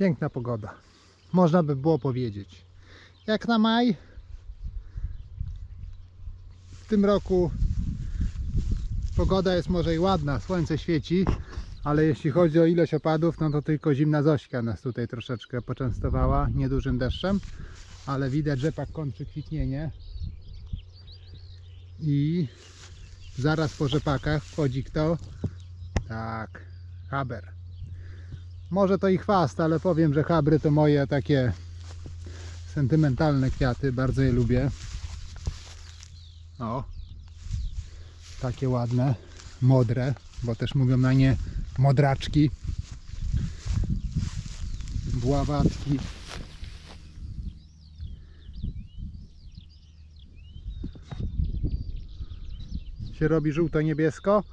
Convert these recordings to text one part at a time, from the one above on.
Piękna pogoda. Można by było powiedzieć. Jak na maj. W tym roku pogoda jest może i ładna, słońce świeci, ale jeśli chodzi o ilość opadów, no to tylko zimna Zośka nas tutaj troszeczkę poczęstowała niedużym deszczem, ale widać, że pak kończy kwitnienie i zaraz po rzepakach wchodzi kto? Tak, haber. Może to i chwast, ale powiem, że habry to moje takie sentymentalne kwiaty, bardzo je lubię. O, takie ładne, modre, bo też mówią na nie modraczki, bławatki. Się robi żółto-niebiesko?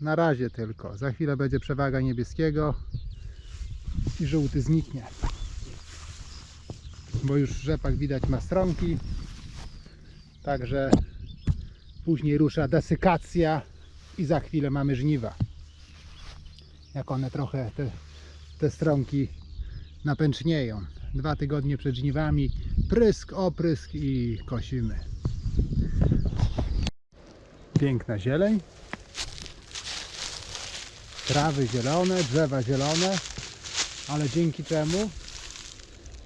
Na razie tylko. Za chwilę będzie przewaga niebieskiego i żółty zniknie. Bo już rzepak widać ma stronki. Także później rusza desykacja i za chwilę mamy żniwa. Jak one trochę te, te stronki napęcznieją. Dwa tygodnie przed żniwami prysk, oprysk i kosimy. Piękna zieleń. Trawy zielone, drzewa zielone, ale dzięki czemu?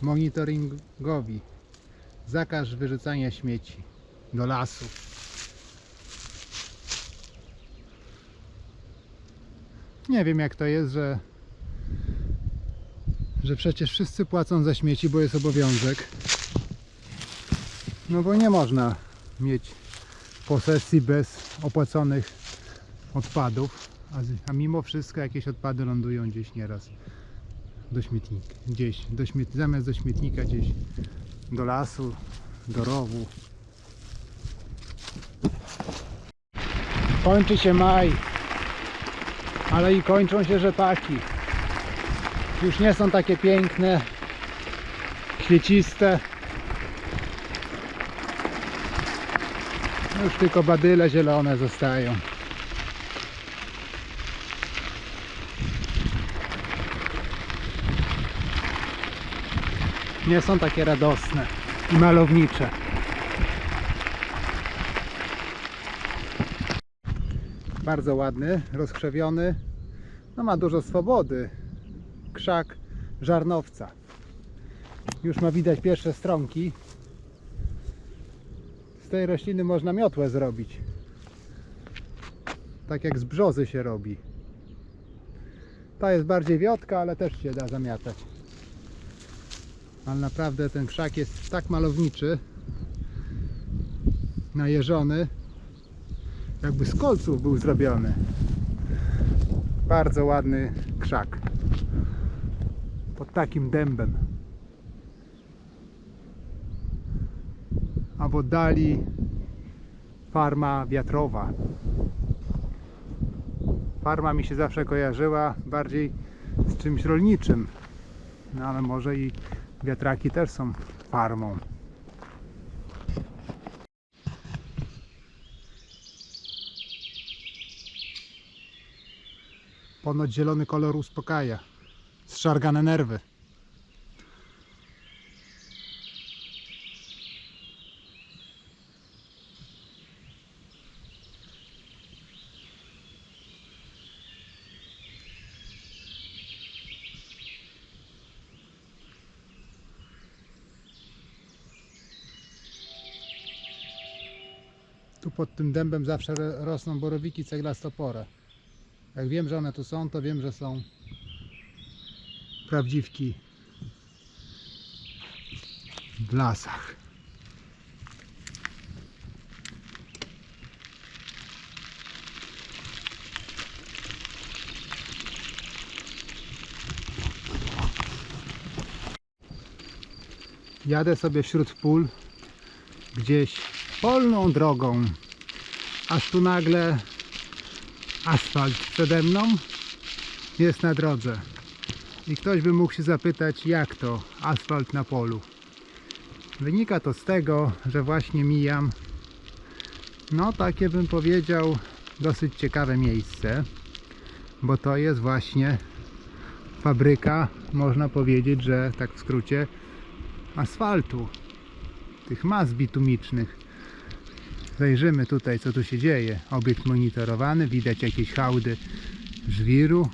Monitoringowi. Zakaz wyrzucania śmieci do lasu. Nie wiem jak to jest, że że przecież wszyscy płacą za śmieci, bo jest obowiązek. No bo nie można mieć posesji bez opłaconych odpadów, a, a mimo wszystko jakieś odpady lądują gdzieś nieraz do śmietnika, gdzieś do śmiet, zamiast do śmietnika gdzieś do lasu, do rowu. Kończy się maj, ale i kończą się rzepaki. Już nie są takie piękne, kwieciste. Już tylko badyle zielone zostają. Nie są takie radosne i malownicze. Bardzo ładny, rozkrzewiony. No ma dużo swobody. Krzak żarnowca. Już ma widać pierwsze stronki. Z tej rośliny można miotłę zrobić. Tak jak z brzozy się robi. Ta jest bardziej wiotka, ale też się da zamiatać. Ale naprawdę ten krzak jest tak malowniczy, najeżony, jakby z kolców był zrobiony. Bardzo ładny krzak. Pod takim dębem. A w oddali farma wiatrowa. Farma mi się zawsze kojarzyła bardziej z czymś rolniczym. No ale może i wiatraki też są farmą. Ponoć zielony kolor uspokaja. Zszargane nerwy. Tu pod tym dębem zawsze ro- rosną borowiki ceglastopore. Jak wiem, że one tu są, to wiem, że są prawdziwki w lasach. Jadę sobie wśród pól, gdzieś polną drogą, aż tu nagle asfalt przede mną jest na drodze. I ktoś by mógł się zapytać, jak to asfalt na polu. Wynika to z tego, że właśnie mijam, no takie bym powiedział, dosyć ciekawe miejsce, bo to jest właśnie fabryka można powiedzieć, że tak w skrócie, asfaltu, tych mas bitumicznych. Zajrzymy tutaj, co tu się dzieje. Obiekt monitorowany, widać jakieś hałdy żwiru.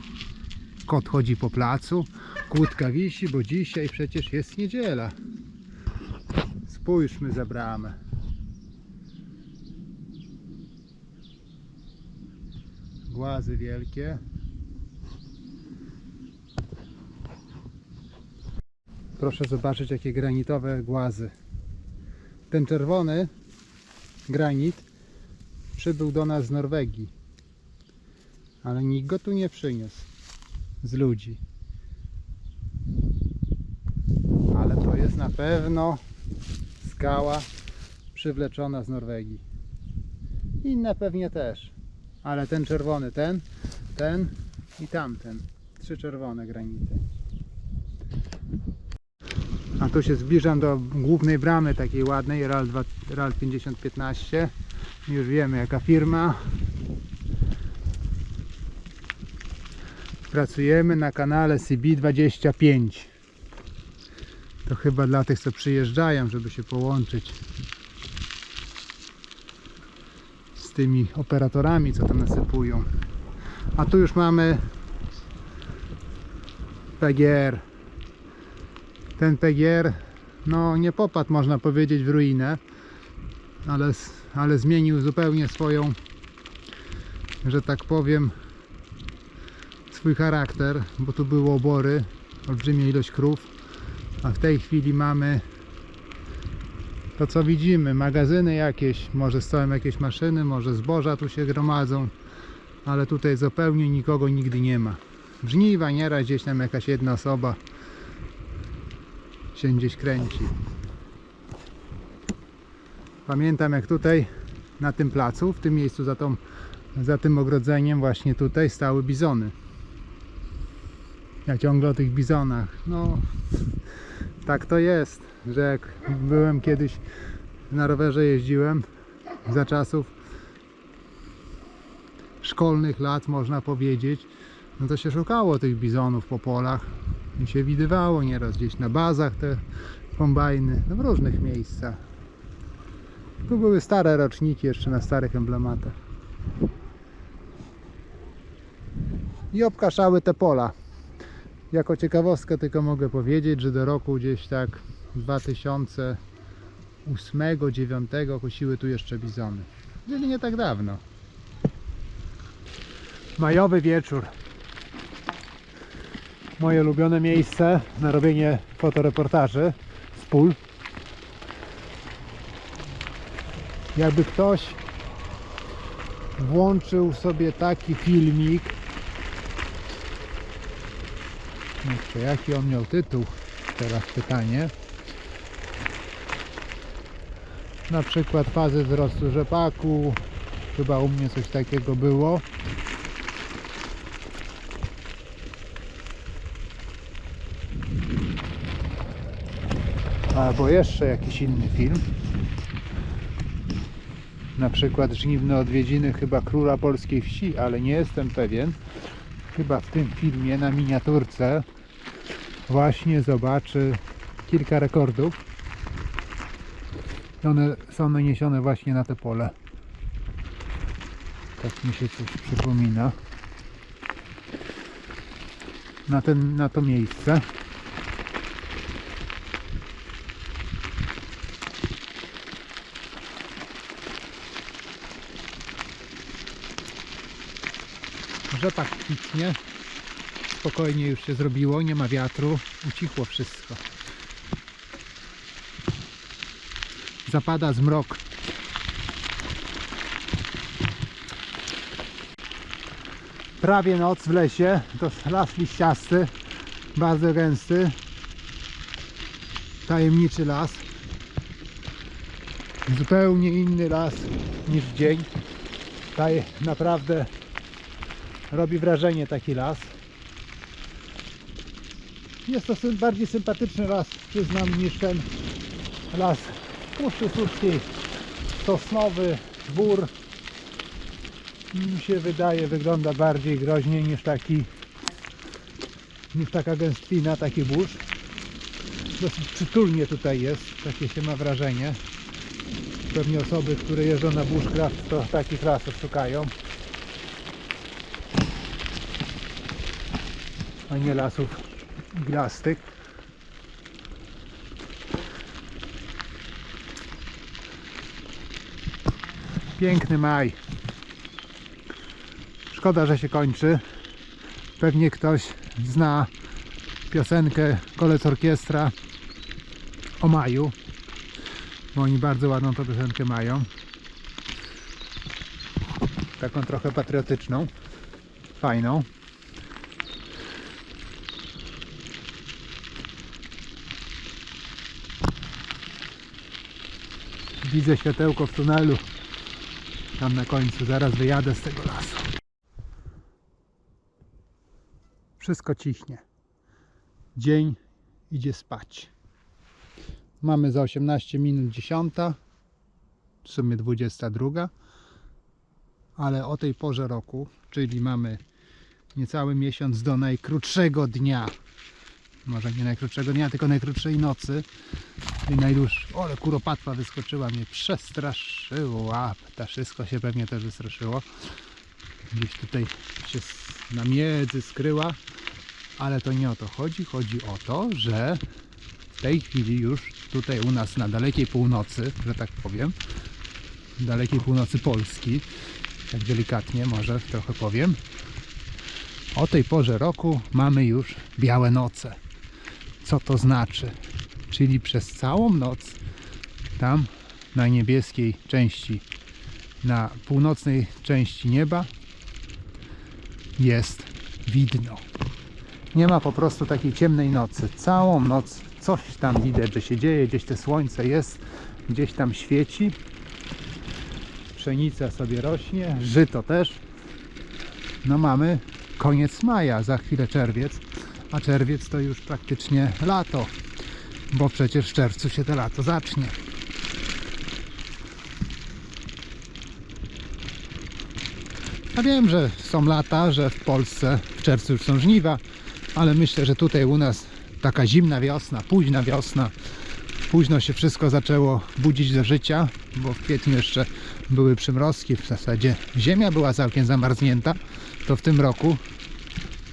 Kot chodzi po placu, kłódka wisi, bo dzisiaj przecież jest niedziela. Spójrzmy za bramę. Głazy wielkie. Proszę zobaczyć jakie granitowe głazy. Ten czerwony granit przybył do nas z Norwegii. Ale nikt go tu nie przyniósł z ludzi. Ale to jest na pewno skała przywleczona z Norwegii. Inne pewnie też. Ale ten czerwony, ten, ten i tamten. Trzy czerwone granity. A tu się zbliżam do głównej bramy takiej ładnej, RAL, 2, RAL 5015. Już wiemy jaka firma. Pracujemy na kanale CB25. To chyba dla tych co przyjeżdżają, żeby się połączyć z tymi operatorami, co tam nasypują. A tu już mamy PGR. Ten PGR no nie popadł można powiedzieć w ruinę, ale, ale zmienił zupełnie swoją, że tak powiem, swój charakter, bo tu były obory, olbrzymia ilość krów, a w tej chwili mamy to co widzimy, magazyny jakieś, może stoją jakieś maszyny, może zboża tu się gromadzą, ale tutaj zupełnie nikogo nigdy nie ma. Żniwa nieraz gdzieś tam jakaś jedna osoba się gdzieś kręci. Pamiętam jak tutaj na tym placu, w tym miejscu za, tą, za tym ogrodzeniem właśnie tutaj stały bizony. Ja ciągle o tych bizonach. No tak to jest, że jak byłem kiedyś na rowerze jeździłem za czasów szkolnych lat można powiedzieć, no to się szukało tych bizonów po polach i się widywało nieraz gdzieś na bazach te kombajny, no w różnych miejscach. Tu były stare roczniki jeszcze na starych emblematach. I obkaszały te pola. Jako ciekawostkę tylko mogę powiedzieć, że do roku gdzieś tak 2008-2009 kosiły tu jeszcze bizony. Czyli nie tak dawno. Majowy wieczór. Moje ulubione miejsce na robienie fotoreportaży. Z pól. Jakby ktoś włączył sobie taki filmik. Jeszcze jaki on miał tytuł? Teraz pytanie. Na przykład fazy wzrostu rzepaku. Chyba u mnie coś takiego było albo jeszcze jakiś inny film. Na przykład żniwne odwiedziny chyba króla polskiej wsi ale nie jestem pewien. Chyba w tym filmie na miniaturce właśnie zobaczy kilka rekordów. One są naniesione właśnie na te pole. Tak mi się coś przypomina. Na, ten, na to miejsce rzepak kwitnie. Spokojnie już się zrobiło, nie ma wiatru. Ucichło wszystko. Zapada zmrok. Prawie noc w lesie. To las liściasty bardzo gęsty. Tajemniczy las. Zupełnie inny las niż dzień. Daje naprawdę robi wrażenie taki las jest to bardziej sympatyczny las przyznam niż ten las Puszczy Słupskiej sosnowy bór mi się wydaje wygląda bardziej groźnie niż taki niż taka gęstwina, taki burz. Dosyć przytulnie tutaj jest, takie się ma wrażenie. Pewnie osoby, które jeżdżą na bushcraft, to takich lasów szukają. A nie lasów iglastych. Piękny maj. Szkoda, że się kończy. Pewnie ktoś zna piosenkę Kolec Orkiestra o maju. Bo oni bardzo ładną tą piosenkę mają. Taką trochę patriotyczną. Fajną. Widzę światełko w tunelu. Tam na końcu. Zaraz wyjadę z tego lasu. Wszystko cichnie. Dzień idzie spać. Mamy za 18 minut 10. W sumie 22. Ale o tej porze roku, czyli mamy niecały miesiąc do najkrótszego dnia. Może nie najkrótszego dnia, tylko najkrótszej nocy. I najdłuższy. Ole, kuropatwa wyskoczyła, mnie przestraszyła. Ta wszystko się pewnie też wystraszyło. Gdzieś tutaj się na miedzy skryła. Ale to nie o to chodzi. Chodzi o to, że w tej chwili już tutaj u nas na dalekiej północy, że tak powiem, dalekiej północy Polski, tak delikatnie może trochę powiem, o tej porze roku mamy już białe noce. Co to znaczy? Czyli przez całą noc tam na niebieskiej części, na północnej części nieba jest widno. Nie ma po prostu takiej ciemnej nocy. Całą noc coś tam widać, że się dzieje, gdzieś te słońce jest, gdzieś tam świeci. Pszenica sobie rośnie, żyto też. No mamy koniec maja, za chwilę czerwiec, a czerwiec to już praktycznie lato, bo przecież w czerwcu się to lato zacznie. Ja wiem, że są lata, że w Polsce w czerwcu już są żniwa, ale myślę, że tutaj u nas taka zimna wiosna, późna wiosna, późno się wszystko zaczęło budzić do życia, bo w kwietniu jeszcze były przymrozki, w zasadzie ziemia była całkiem zamarznięta, to w tym roku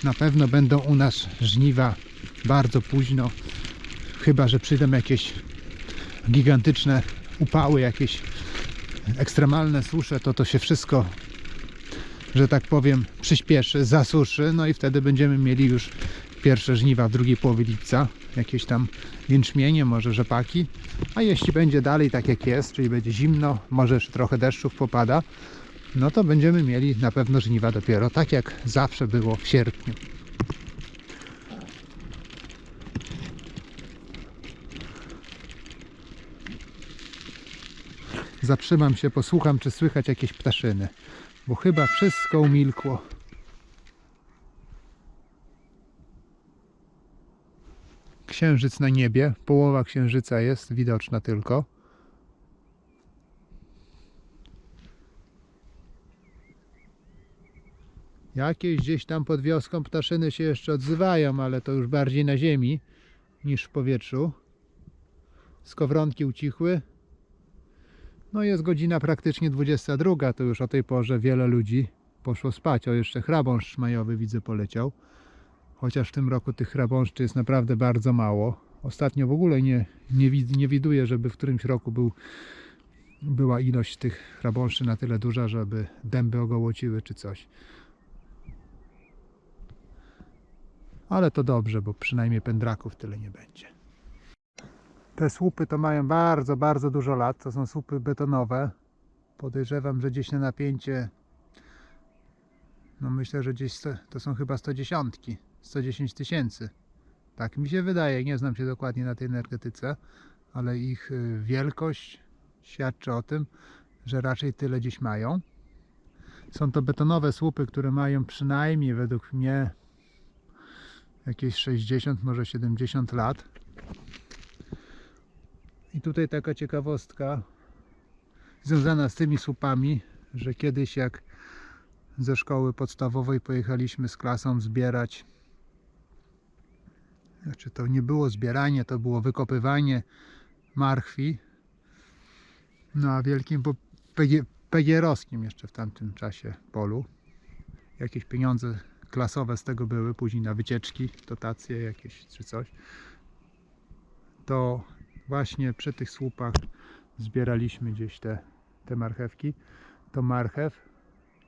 na pewno będą u nas żniwa bardzo późno, chyba że przyjdą jakieś gigantyczne upały, jakieś ekstremalne susze, to to się wszystko że tak powiem, przyspieszy, zasuszy, no i wtedy będziemy mieli już pierwsze żniwa w drugiej połowie lipca, jakieś tam jęczmienie, może rzepaki, a jeśli będzie dalej tak jak jest, czyli będzie zimno, może jeszcze trochę deszczów popada, no to będziemy mieli na pewno żniwa dopiero, tak jak zawsze było w sierpniu. Zatrzymam się, posłucham, czy słychać jakieś ptaszyny bo chyba wszystko umilkło. Księżyc na niebie, połowa księżyca jest widoczna tylko. Jakieś gdzieś tam pod wioską ptaszyny się jeszcze odzywają, ale to już bardziej na ziemi niż w powietrzu. Skowronki ucichły. No jest godzina praktycznie 22, to już o tej porze wiele ludzi poszło spać. O jeszcze chrabąszcz majowy widzę poleciał. Chociaż w tym roku tych chrabąszczy jest naprawdę bardzo mało. Ostatnio w ogóle nie, nie, nie widuję, żeby w którymś roku był, była ilość tych chrabąszczy na tyle duża, żeby dęby ogołociły czy coś. Ale to dobrze, bo przynajmniej pędraków tyle nie będzie. Te słupy to mają bardzo, bardzo dużo lat. To są słupy betonowe. Podejrzewam, że gdzieś na napięcie. No myślę, że gdzieś to są chyba 110, 110 tysięcy. Tak mi się wydaje. Nie znam się dokładnie na tej energetyce, ale ich y, wielkość świadczy o tym, że raczej tyle dziś mają. Są to betonowe słupy, które mają przynajmniej według mnie jakieś 60, może 70 lat. I tutaj taka ciekawostka związana z tymi słupami, że kiedyś jak ze szkoły podstawowej pojechaliśmy z klasą zbierać Znaczy to nie było zbieranie, to było wykopywanie marchwi. No a wielkim pegierowskim jeszcze w tamtym czasie polu. Jakieś pieniądze klasowe z tego były, później na wycieczki, dotacje jakieś czy coś. To właśnie przy tych słupach zbieraliśmy gdzieś te, te marchewki. To marchew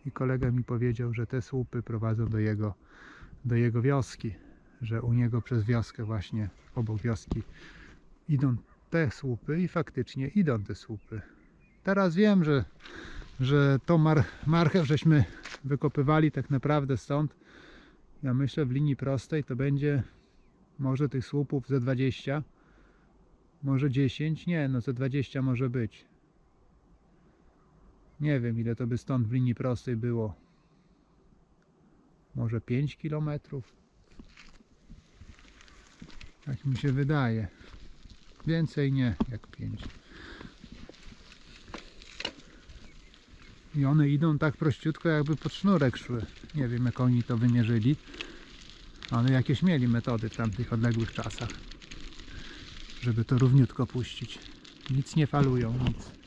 i kolega mi powiedział, że te słupy prowadzą do jego, do jego wioski, że u niego przez wioskę właśnie obok wioski idą te słupy i faktycznie idą te słupy. Teraz wiem, że, że to mar, marchew żeśmy wykopywali tak naprawdę stąd. Ja myślę w linii prostej to będzie może tych słupów ze 20, może 10, nie no ze 20 może być. Nie wiem ile to by stąd w linii prostej było. Może 5 km. Tak mi się wydaje. Więcej nie jak 5. I one idą tak prościutko, jakby pod sznurek szły. Nie wiem, jak oni to wymierzyli. Ale jakieś mieli metody w tamtych odległych czasach, żeby to równiutko puścić. Nic nie falują, nic.